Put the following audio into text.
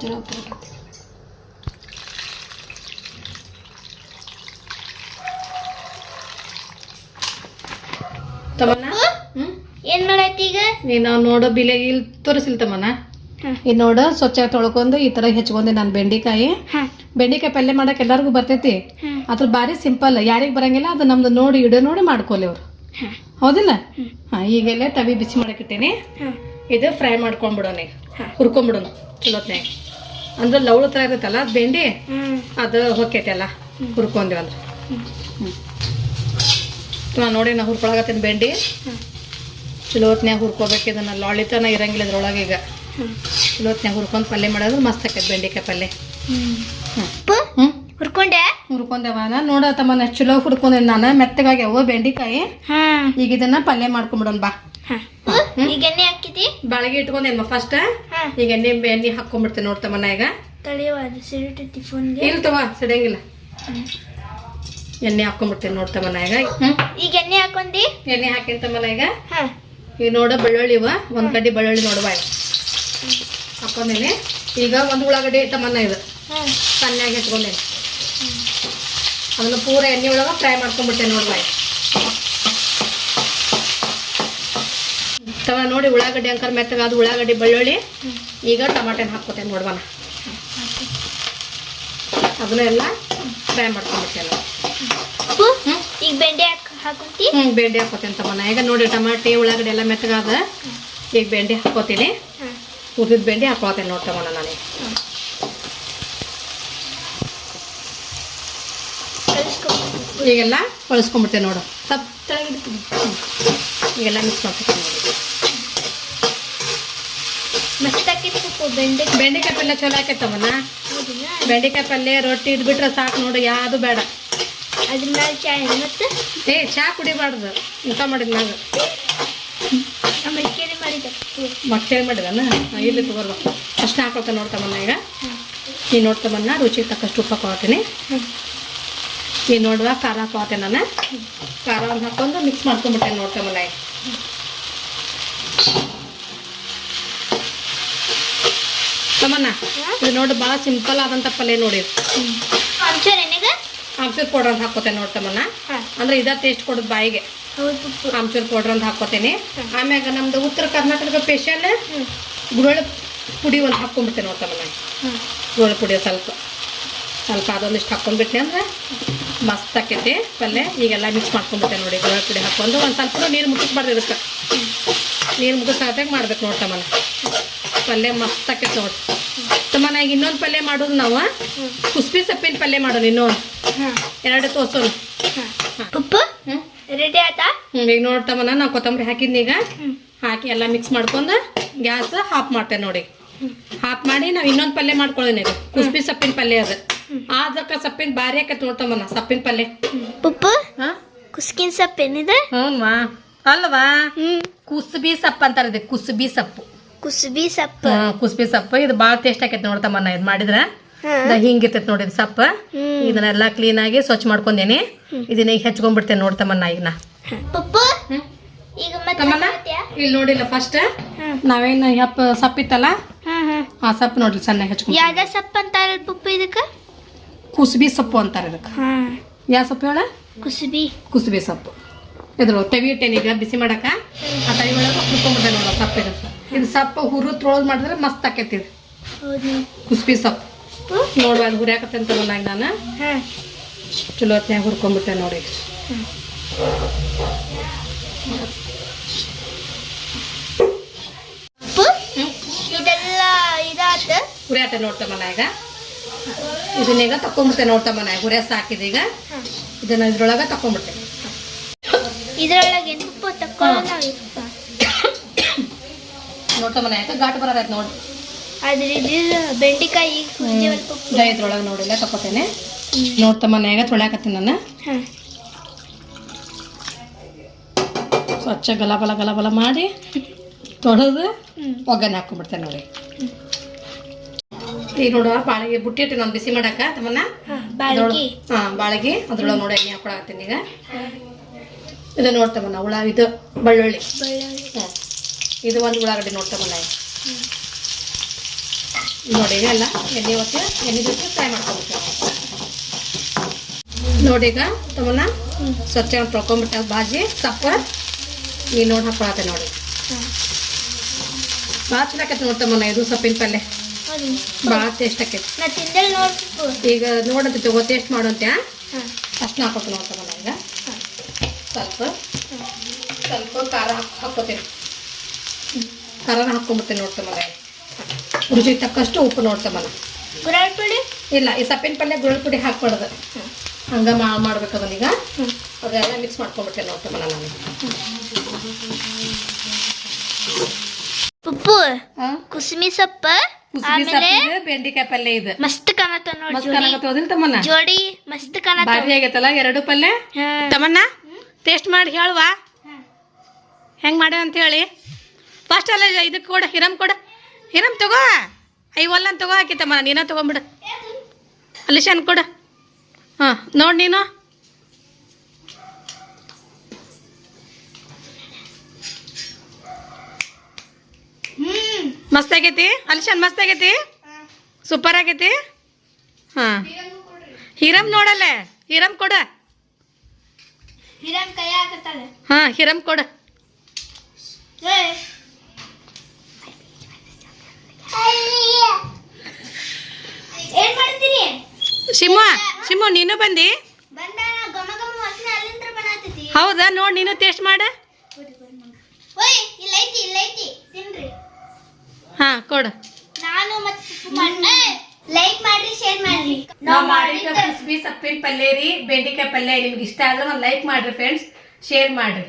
ಚಲೋ ಬರ್ತೈತಿ. ತಮ್ಮನ್ನ ಹ್ಮ್ ಏನ್ ಮಾಡೈತಿ ಈಗ ನೀನು ನೋಡು ಬಿಲೆ ಇಲ್ಲಿ ತೋರಿಸಿಲ್ ತಮ್ಮನ. ಇದು ನೋಡು ಸ್ವಚ್ಛ ತೊಳ್ಕೊಂಡು ಈ ತರ ಹೆಚ್ಕೊಂಡೆ ನಾನು ಬೆಂಡೆಕಾಯಿ ಬೆಂಡೆಕಾಯಿ ಪಲ್ಯ ಮಾಡಕ್ಕೆ ಎಲ್ಲರಿಗೂ ಬರ್ತೈತಿ. ಅದ್ರ ಬಾರಿ ಸಿಂಪಲ್ ಯಾರಿಗೆ ಬರಂಗಿಲ್ಲ ಅದು ನಮ್ದು ನೋಡಿ ಇಡೋ ನೋಡಿ ಮಾಡ್ಕೊಲಿ ಅವ್ರು. ಹೌದಿಲ್ಲ. ಹಾಂ ಈಗೆಲ್ಲ ತವಿ ಬಿಸಿ ಮಾಡಕ್ಕಿಟ್ಟೇನಿ ಹಾ. ಇದು ಫ್ರೈ ಮಾಡ್ಕೊಂಡ್ಬಿಡೋಣ ಈಗ ಹಾ. ಚಲೋ ಚಲೋತ್ನಾಗ ಅಂದ್ರೆ ಲವಳು ತರ ಇರುತ್ತಲ್ಲ ಅದು ಬೆಂಡಿ? ಅದು ಹೊಕ್ಕೈತೆ ಅಲ್ಲ ಹುರ್ಕೊಂಡ್ವಿ ಅಂದ್ರೆ. ಹ್ಞೂ ನೋಡಿ ನಾ ಹುರ್ಕೊಳಕತ್ತೀನಿ ಬೆಂಡಿ. ಚಲೋ ಹೊತ್ನ್ಯಾಗ ಹುರ್ಕೋಬೇಕು ಇದನ್ನ ಲಾಳಿತನ ಇರಂಗಿಲ್ಲ ಅದ್ರೊಳಗೆ ಈಗ. ಚಲೋ ಹೊತ್ನ್ಯಾಗ ಹುರ್ಕೊಂಡು ಪಲ್ಯ ಮಾಡೋದ್ರೆ ಮಸ್ತ್ ಆಕೈತೆ ಬೆಂಡಿಕಾಯಿ ಪಲ್ಯ. ಹ್ಞೂ ಹ್ಞೂ ಹುರ್ಕೊಂಡೆ? ಹುರ್ಕೊಂಡೆವ ನಾ ನೋಡತ್ತಮ್ಮ ಎಷ್ಟು ಚಲೋ ಹುರ್ಕೊಂಡೆ ನಾನು ಮೆತ್ತಗಾಗ್ಯಾವ ಬೆಂಡಿಕಾಯಿ. ಹಾ. ಈಗ ಇದನ್ನ ಪಲ್ಯ ಮಾಡ್ಕೊಂಬಿಡೋಣ ಬಾ. ಈಗ ಎಣ್ಣೆ ಹಾಕಿದಿ? ಬಾಳಿಗೆ ಇಟ್ಕೊಂಡೇನ್ಮ ಫಸ್ಟ್ ಈಗ ಎಣ್ಣೆ ಎಣ್ಣೆ ಹಾಕೊಂಡ್ಬಿಡ್ತೇನೆ ಈಗ. ತಳಿಯವ ಅದು ಸಿಡಿಟೈತಿ ಫೋನ್ಗೆ. ಇಲ್ಲ ತವ ಎಣ್ಣೆ ಹಾಕೊಂಡ್ಬಿಡ್ತೇನೆ ನೋಡ್ತ ಈಗ. ಹ್ಞೂ ಈಗ ಎಣ್ಣೆ ಹಾಕೊಂಡಿ? ಎಣ್ಣೆ ಹಾಕಿಂತ ಈಗ. ಹಾ. ಈಗ ನೋಡ ಬೆಳ್ಳುಳ್ಳಿ ಇವ ಒಂದು ಕಡ್ಡಿ ಬೆಳ್ಳುಳ್ಳಿ ನೋಡುವ ಹಾಕೊಂಡೇನೆ. ಈಗ ಒಂದು ಉಳ್ಳಾಗಡ್ಡಿ ತಮ್ಮನ್ನ ಇದು ಸಣ್ಣ ಸಣ್ಣಾಗಿ ಇಟ್ಕೊಂಡೇನೆ. ಅದನ್ನ ಪೂರ ಎಣ್ಣೆ ಒಳಗೆ ಫ್ರೈ ಮಾಡ್ಕೊಂಡ್ಬಿಟ್ಟೆ ನೋಡುವ ತವ ನೋಡಿ ಉಳ್ಳಾಗಡ್ಡಿ ಅಂಕರ್ ಮೆತ್ತಗಾದ ಉಳ್ಳಾಗಡ್ಡಿ ಬೆಳ್ಳುಳ್ಳಿ. ಈಗ ಟಮಾಟೆನ ಹಾಕ್ಕೊತೇನೆ ನೋಡ್ವನ ಅದನ್ನ ಎಲ್ಲ ಫ್ರೈ ಮಾಡ್ಕೊಂಡ್ಬಿಟ್ಟೆ ಉಪ್ಪು ಈಗ ಬೆಂಡೆ ಹಾಕಿ ಹಾಕೊಂತಿ? ಹ್ಞೂ ಬೆಂಡೆ ಹಾಕೋತೇನೆ ತಮ್ಮನ ಈಗ ನೋಡಿ ಟಮಾಟೆ ಉಳ್ಳಾಗಡ್ಡಿ ಎಲ್ಲ ಮೆತ್ತಗಾದ ಈಗ ಬೆಂಡೆ ಹಾಕೋತೀನಿ ಉರಿದ ಬೆಂಡೆ ನೋಡಿ ತಮ್ಮನ ನಾನು. ಈಗೆಲ್ಲ ಕಳಿಸ್ಕೊಂಡ್ಬಿಡ್ತೇನೆ ನೋಡು. ತಪ್ಪು ತೆಳಗಿಡ್ತೀನಿ ಈಗೆಲ್ಲ ಮಿಕ್ಸ್ ಮಸ್ತ್ ಹಾಕಿತ್ತು ಬೆಂಡೆ ಬೆಂಡೆಕಾಯಿ ಪಲ್ಯ ಚಲೋ ಹೌದಿನ ಬೆಂಡೆಕಾಯಿ ಪಲ್ಯ ರೊಟ್ಟಿ ಇದ್ಬಿಟ್ರೆ ಸಾಕು ನೋಡು ಯಾವುದು ಬೇಡ. ಅದ್ರ ಚಾಯ್ ಮತ್ತೆ? ಏ ಚಾ ಕುಡಿಬಾರ್ದು. ಊಟ ಮಾಡಿದ್ ನಾವು ಆಮೇಲೆ ಕೇಳಿ ಮಾಡಿದ. ಮಕ್ಕಳು ಮಾಡಿದನ? ಇಲ್ಲಿ ತಗೋರ್ವ. ಅಷ್ಟು ಹಾಕೊಳ್ತೇನೆ ನೋಡ್ತಮ್ಮನ ಈಗ. ನೀ ನೋಡ್ತಮ್ಮನ್ನ ರುಚಿಗೆ ತಕ್ಕಷ್ಟು ಉಪ್ಪು ಹಾಕೊಳ್ತೀನಿ ನೀ ನೋಡುವ ಖಾರ ಪಾತೆ ನಾನು? ಖಾರ ಒಂದು ಹಾಕೊಂಡು ಮಿಕ್ಸ್ ಮಾಡ್ಕೊಂಡ್ಬಿಟ್ಟೆ ಮನೆ. ತಮ್ಮನ್ನ ಇದು ನೋಡಿ ಭಾಳ ಸಿಂಪಲ್ ಆದಂಥ ಪಲ್ಯ ನೋಡಿ. ಆಮ್ಚೂರ್ ಪೌಡ್ರ್ ಅಂತ ಹಾಕೋತೇನೆ ನೋಡ್ತಮ್ಮನ್ನ ಹಾ. ಅಂದ್ರೆ ಇದ ಟೇಸ್ಟ್ ಕೊಡೋದು ಬಾಯಿಗೆ. ಆಮ್ಚೂರ್ ಪೌಡ್ರ್ ಅಂತ ಹಾಕೋತೇನೆ ಆಮ್ಯಾಗ ನಮ್ದು ಉತ್ತರ ಕರ್ನಾಟಕದ ಸ್ಪೆಷಲ್ ಗುರಳ ಪುಡಿ ಒಂದು ಹಾಕೊಂಡ್ಬಿಡ್ತೇನೆ ನೋಡ್ತಮ್ಮನ್ನ ಹ್ಮ್. ಗುರಳ ಪುಡಿ ಸ್ವಲ್ಪ ಸ್ವಲ್ಪ ಅದೊಂದಿಷ್ಟು ಹಾಕೊಂಡ್ಬಿಟ್ಟೆ ಅಂದ್ರೆ ಮಸ್ತ್ ಆಕೈತಿ ಪಲ್ಯ. ಈಗೆಲ್ಲ ಮಿಕ್ಸ್ ಮಾಡ್ಕೊಂಡ್ಬಿಟ್ಟೆ ನೋಡಿ ಗುಳ ಪುಡಿ ಹಾಕೊಂಡು ಒಂದು ಸ್ವಲ್ಪ ನೀರು ಮುಟ್ಟಿಸ್ಬಾರ್ದು ಇದಕ್ಕೆ ನೀರು ಮುಗಿಸಾದಾಗ ಮಾಡ್ಬೇಕು ನೋಡ್ತಮ್ಮನ ಪಲ್ಯ ಮಸ್ತ್ ಆಕೈತಿ ನೋಡಿ. ತಮ್ಮನ ಈಗ ಇನ್ನೊಂದು ಪಲ್ಯ ಮಾಡೋದು ನಾವು. ಕುಸ್ಬಿ ಸೊಪ್ಪಿನ ಪಲ್ಯ ಮಾಡೋಣ ಇನ್ನೊಂದು. ಹಾ. ಎರಡು ತೋರ್ಸೋಣ ಹಾ. ಉಪ್ಪು? ಹ್ಞೂ ರೆಡಿ ಆಯ್ತಾ? ಈಗ ನೋಡ್ತಮ್ಮನ ನಾವು ಕೊತ್ತಂಬರಿ ಹಾಕಿದ್ನಿ ಈಗ. ಹಾಕಿ ಎಲ್ಲ ಮಿಕ್ಸ್ ಮಾಡ್ಕೊಂಡು ಗ್ಯಾಸ್ ಹಾಫ್ ಮಾಡ್ತೇವೆ ನೋಡಿ. ಹಾಫ್ ಮಾಡಿ ನಾವು ಇನ್ನೊಂದು ಪಲ್ಯ ಮಾಡ್ಕೊಳ್ಳೋಣ ಕುಸ್ಬಿ ಸೊಪ್ಪಿನ ಪಲ್ಯ ಅದು. ಅದಕ್ಕೆ ಸಪ್ಪಿನ ಭಾರಿ ಆಕೈತೆ ನೋಡ್ತಮ್ಮ ಸಪ್ಪಿನ ಪಲ್ಯ ಉಪ್ಪು ಹಾಂ? ಕುಸ್ಕಿನ ಸೊಪ್ಪು ಏನಿದೆ? ಹ್ಞೂ ಅಲ್ವಾ? ಹ್ಮ್. ಸಪ್ಪ ಸೊಪ್ಪು ಅಂತಾರೆ ಇದು ಕುಸುಬಿ ಸೊಪ್ಪು. ಕುಸುಬಿ ಸಪ್ಪ. ಹಾ ಕುಸ್ಬಿ ಸೊಪ್ಪು. ಇದು ಭಾಳ ಟೇಸ್ಟ್ ಆಕೈತೆ ನೋಡ್ತಮ್ಮನ ಇದು ಮಾಡಿದ್ರ. ಹಿಂಗಿರ್ತೈತೆ ನೋಡಿ ಸಪ್ಪ. ಸೊಪ್ಪು ಕ್ಲೀನ್ ಆಗಿ ಕ್ಲೀನಾಗಿ ಸ್ವಚ್ಛ ಮಾಡ್ಕೊಂಡೇನಿ. ಇದನ್ನ ಈಗ ಹೆಚ್ಕೊಂಡ್ಬಿಡ್ತೇನೆ ನೋಡ್ತಮ್ಮನ ಈಗ ನಾ ಈಗ ಮತ್ತೆ ತಮ್ಮನ ಇಲ್ಲಿ ನೋಡಿಲ್ಲ ಫಸ್ಟ್ ಹ್ಮ್ ನಾವೇನು ಹೆಪ್ಪ ಸೊಪ್ಪಿತ್ತಲ್ಲ ಹಾ. ಆ ಸೊಪ್ಪು ನೋಡ್ರಿ ಸಣ್ಣ ಹೆಚ್ಕೊಂಡು. ಯಾವ್ದ ಸೊಪ್ಪು ಅಂತಾರಲ್ಲ ಪುಪ್ಪು ಇದಕ್ಕೆ? ಕುಸುಬಿ ಸೊಪ್ಪು ಅಂತಾರೆ ಇದಕ್ಕೆ. ಹಾ. ಯಾವ ಸೊಪ್ಪು ಹೇಳ? ಕುಸುಬಿ. ಕುಸುಬಿ ಸೊಪ್ಪು. ಇದ್ರ ತೆವಿ ಬಿಸಿ ಮಾಡಕ? ಆ ತವಿ ಒಳಗೆ ಹುರ್ಕೊಂಬಿಟ್ಟೆ ನೋಡ ಸೊಪ್ಪು ಇದು. ಇದು ಸೊಪ್ಪು ಹುರು ತ್ರೋಳ್ ಮಾಡಿದ್ರೆ ಮಸ್ತ್ ಆಕೈತಿ ಇದು ಕುಸುಬಿ ಸೊಪ್ಪು. ನೋಡುವ ಅದು ಅಂತ ತಗೊಂಡಾಗ ನಾನು. ಚಲೋ ಹೊತ್ನ್ಯಾಗ ಹುರ್ಕೊಂಡ್ಬಿಟ್ಟೆ ನೋಡಿ ಇದೆಲ್ಲ ಇದಾತ. ಹುರಿಯಾಟ ನೋಡ್ತಾ ಮನ್ಯಾಗ ಇದನ್ನೀಗ ತಕೊಂಡ್ಬಿಡ್ತೇನೆ ನೋಡ್ತಾ ಮನೆ ಹುರಿಯ ಸಾಕಿದೆ ಈಗ. ಇದನ್ನ ಇದ್ರೊಳಗೆ ತಕೊಂಡ್ಬಿಡ್ತೇನೆ ಇದ್ರೊಳಗೆ ಉಪ್ಪು ತಕ್ಕೊಳ್ಳೋಣ ಉಪ್ಪು. ನೋಡ್ತಾ ಮನ್ಯಾಗ ಘಾಟ್ ನೋಡಿ. ಆದ್ರೆ ಇದು ಬೆಂಡೆಕಾಯಿ ಇದ್ರೊಳಗೆ ನೋಡಿಲ್ಲ ತಕೋತೇನೆ ನೋಡ್ತಾ ಮನ್ಯಾಗ ತೊಳ್ಯಾಕತ್ತೀನಿ ನಾನು. ಸ್ವಚ್ಛ ಗಲಬಲ ಗಲಬಲ ಮಾಡಿ ತೊಳೆದು ಒಗ್ಗನೆ ಒಗ್ಗರಣೆ ಹಾಕೊಂಡ್ಬಿಡ್ತೇನೆ ನೋಡಿ. ಈಗ ನೋಡುವ ಬಾಳಿಗೆ ಬುಟ್ಟಿ ಇಟ್ಟು ನಾನು ಬಿಸಿ ಮಾಡಕ್ಕ ತಮ್ಮನ್ನ? ಹಾ ಬಾಳ್ಗಿ. ಅದ್ರೊಳಗೆ ನೋಡಿ ಎಣ್ಣೆ ಹಾಕೊಳಕತ್ತೀನಿ ಈಗ. ಇದು ನೋಡ್ತಮ್ಮನ ಹುಳ ಇದು ಬೆಳ್ಳುಳ್ಳಿ. ಇದು ಒಂದು ಉಳ್ಳಾಗಡ್ಡಿ ನೋಡ್ತಮ್ಮನ ಈಗ. ನೋಡಿ ಈಗ ಎಲ್ಲ ಎಣ್ಣೆ ಹೊತ್ತು ಎಣ್ಣೆ ಜೊತೆ ಫ್ರೈ ಮಾಡ್ಕೊಬೇಕು. ನೋಡಿ ಈಗ ತಮ್ಮನ್ನ ಸ್ವಚ್ಛ ತೊಳ್ಕೊಂಬಿಟ್ಟ ಬಾಜಿ ಸಪ್ಪ ನೀನು ನೋಡಿ ಹಾಕೊಳತ್ತೆ ನೋಡಿ. ಭಾಳ ಚಲೋ ಆಕೈತೆ ನೋಡ್ತಮ್ಮನ ಇದು ಸೊಪ್ಪಿನ ಪಲ್ಯ ಭಾಳ ಟೇಸ್ಟ್ ಆಕೈತಿ. ನಾ ತಿಂದೇಳಿ ನೋಡ್ಬೇಕು ಈಗ ನೋಡಂತ ತಗೋ ಟೇಸ್ಟ್ ಮಾಡೋಂತ ಅಷ್ಟು ಹಾಕೋತ ನೋಡ್ತಮ್ಮನ ಈಗ. ಸ್ವಲ್ಪ. ಸ್ವಲ್ಪ ಖಾರ ಹಾಕ್ ಹಾಕೋತೀನಿ ಖಾರನ ಹಾಕ್ಕೊಂಬಿಡ್ತೇನೆ ನೋಡ್ತಮ್ಮನ ರುಚಿಗೆ ತಕ್ಕಷ್ಟು ಉಪ್ಪು ನೋಡ್ತಮ್ಮನ ಗುರಾಳ್ ಪುಡಿ? ಇಲ್ಲ ಈ ಸಪ್ಪಿನ ಪಲ್ಯ ಗುಳ್ಳ ಪುಡಿ ಹಾಕ್ಬಾರ್ದು. ಹಂಗ ಮಾ ಮಾಡ್ಬೇಕು ಅದನ್ನೀಗ ಹ್ಮ್. ಅದೆಲ್ಲ ಮಿಕ್ಸ್ ಮಾಡ್ಕೊಂಬಿಟ್ಟೆ ನೋಡ್ತಮ್ಮನ ನಾನು. ಉಪ್ಪು ಹಾಂ? ಕುಸುಮಿ ಸೊಪ್ಪ ಕುಸುಬಿ ಸೊಪ್ಪಿಗೆ ಬೆಂಡಿಕಾಯಿ ಪಲ್ಯ ಇದು. ಮಸ್ತ್ ಕಾಣತ್ತ ಮಸ್ತ್ ಕಾಣಕತ್ತೋದಿಲ್ಲ ಜೋಡಿ ಮಸ್ತ್ ಕಾಣತ್ತ ಭಾರಿ ಆಗೈತಲ್ಲ ಎರಡು ಪಲ್ಯ ತಮ್ಮನ್ನ ಟೇಸ್ಟ್ ಮಾಡಿ ಹೇಳುವ. ಹೆಂಗ್ ಮಾಡ್ಯಾವ ಅಂತ ಹೇಳಿ. ಫಸ್ಟ್ ಅಲ್ಲ ಇದಕ್ಕೆ ಕೊಡ ಹಿರಮ್ ಕೊಡ. ಹಿರಮ್ ತಗೋ. ಐವಲ್ಲ ತಗೋ ಹಾಕಿ ತಮ್ಮನ ನೀನ ತಗೊಂಬಿಡು. ಅಲಿಶನ್ ಕೊಡ. ಹಾಂ ನೋಡಿ ನೀನು. ಮಸ್ತ್ ಆಗೈತಿ? ಅಲ್ಶನ್ ಮಸ್ತ್ ಆಗೈತಿ? ಸೂಪರ್ ಆಗೈತಿ? ಹಾಂ. ಹಿರಮ್ ನೋಡಲ್ಲ? ಹಿರಮ್ ಕೊಡ. ಹಾಂ ಹಿರಮ್ ಕೊಡ. ಶಿಮು ಶಿಮು ನೀನು ಬಂದಿ? ಹೌದಾ? ನೋಡಿ ನೀನು ಟೇಸ್ಟ್ ಮಾಡ. ಹಾಂ ಕೊಡು. ನಾನು ಮತ್ತೆ ಲೈಕ್ ಮಾಡ್ರಿ ಶೇರ್ ಮಾಡಿ ನಾವು ಮಾಡಿದ ಕುಸ್ಬಿ ಸೊಪ್ಪಿನ ಪಲ್ಯ ರೀ ಬೆಂಡಿಕಾಯಿ ಪಲ್ಯ ನಿಮ್ಗೆ ಇಷ್ಟ ಆದ್ರೆ ಒಂದು ಲೈಕ್ ಮಾಡ್ರಿ ಫ್ರೆಂಡ್ಸ್ ಶೇರ್ ಮಾಡ್ರಿ.